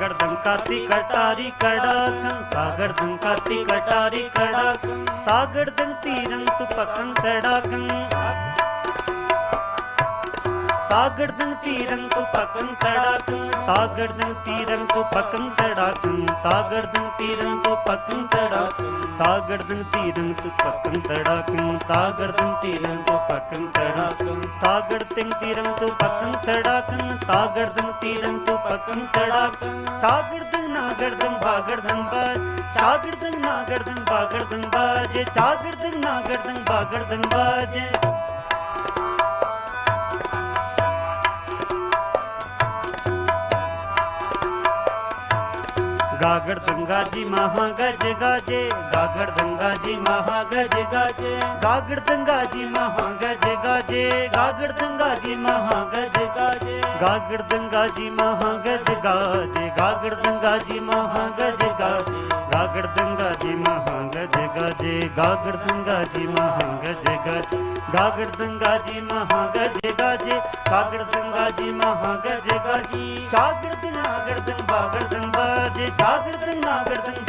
गर्दन काती कटारी कड़ाकन तागर्दन काती कटारी कड़ाकन तागर्दन तीरंग तुपकन तड़ाकन तागड़दन तीरंग को पकन तड़ाकन तागड़दन तीरंग को पकन तड़ाकन तागड़दन तीरंग को पकन तड़ाकन तागड़दन तीरंग को पकन तड़ाकन तागड़दन तीरंग को पकन तड़ाकन तागड़दन तीरंग को पकन तड़ाकन तागड़दन तीरंग को पकन तड़ाकन तागड़दन नागड़दन भागड़दन बार चागड़दन नागड़दन बागड़दन बाज चागड़दन नागड़दन बागड़दन बाज। गागड़ गंगा जी महागज गाजे, गागड़ गंगा जी महागज गाजे। गागड़ गंगा जी महागज गाजे, गागड़ गंगा जी महागज गाजे। गागड़ गंगा जी महागज गाजे, गागड़ गंगा जी महागज गाजे। ਜੇ ਗਾਗੜ ਦੰਗਾ ਜੀ ਮਹਾਂਗ ਜਗਾ ਗਾਗੜ ਦੰਗਾ ਜੀ ਮਹਾਂਗ ਜਗਾ ਜੇ, ਗਾਗੜ ਦੰਗਾ ਜੀ ਮਹਾਂਗ ਜਗਾ ਜੀ। ਚਾਗੜ ਦੰਗਾ ਗੜ ਦੰਗਾ ਗੜ ਦੰਗਾ ਜੇ, ਚਾਗੜ ਦੰਗਾ